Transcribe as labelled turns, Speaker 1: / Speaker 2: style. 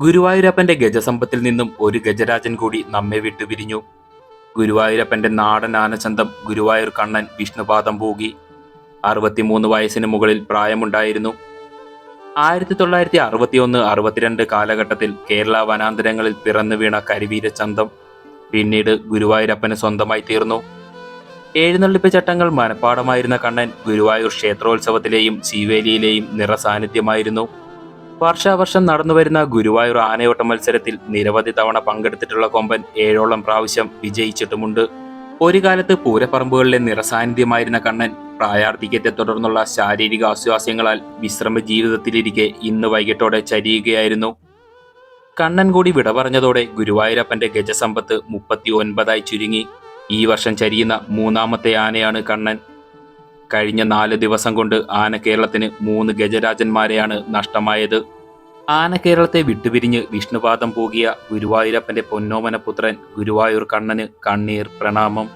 Speaker 1: ഗുരുവായൂരപ്പന്റെ ഗജസമ്പത്തിൽ നിന്നും ഒരു ഗജരാജൻ കൂടി നമ്മെ വിട്ടുപിരിഞ്ഞു ഗുരുവായൂരപ്പന്റെ നാടൻ ആനച്ചന്തം ഗുരുവായൂർ കണ്ണൻ വിഷ്ണുപാദം പോകി. അറുപത്തിമൂന്ന് വയസ്സിന് മുകളിൽ പ്രായമുണ്ടായിരുന്നു. ആയിരത്തി തൊള്ളായിരത്തി അറുപത്തിയൊന്ന് അറുപത്തിരണ്ട് കാലഘട്ടത്തിൽ കേരള വനാന്തരങ്ങളിൽ പിറന്നു വീണ കരിവീര ചന്തം പിന്നീട് ഗുരുവായൂരപ്പന് സ്വന്തമായി തീർന്നു. എഴുന്നള്ളിപ്പ് ചട്ടങ്ങൾ മനപ്പാടമായിരുന്ന കണ്ണൻ ഗുരുവായൂർ ക്ഷേത്രോത്സവത്തിലെയും ശിവേലിയിലെയും നിറസാന്നിധ്യമായിരുന്നു. വർഷാവർഷം നടന്നുവരുന്ന ഗുരുവായൂർ ആനയോട്ട മത്സരത്തിൽ നിരവധി തവണ പങ്കെടുത്തിട്ടുള്ള കൊമ്പൻ ഏഴോളം പ്രാവശ്യം വിജയിച്ചിട്ടുമുണ്ട്. ഒരു കാലത്ത് പൂരപ്പറമ്പുകളിലെ നിറസാന്നിധ്യമായിരുന്ന കണ്ണൻ പ്രായാർത്തികത്തെ തുടർന്നുള്ള ശാരീരിക ആശ്വാസ്യങ്ങളാൽ വിശ്രമ ജീവിതത്തിലിരിക്കെ ഇന്ന് വൈകിട്ടോടെ ചരിയുകയായിരുന്നു. കണ്ണൻ കൂടി വിട പറഞ്ഞതോടെ ഗുരുവായൂരപ്പന്റെ ഗജസമ്പത്ത് മുപ്പത്തി ഒൻപതായി ചുരുങ്ങി. ഈ വർഷം ചരിയുന്ന മൂന്നാമത്തെ ആനയാണ് കണ്ണൻ. കഴിഞ്ഞ നാല് ദിവസം കൊണ്ട് ആന കേരളത്തിന് മൂന്ന് ഗജരാജന്മാരെയാണ് നഷ്ടമായത്. ആന കേരളത്തെ വിട്ടുപിരിഞ്ഞ് വിഷ്ണുപാദം പോകിയ ഗുരുവായൂരപ്പന്റെ പൊന്നോമന പുത്രൻ ഗുരുവായൂർ കണ്ണന് കണ്ണീർ പ്രണാമം.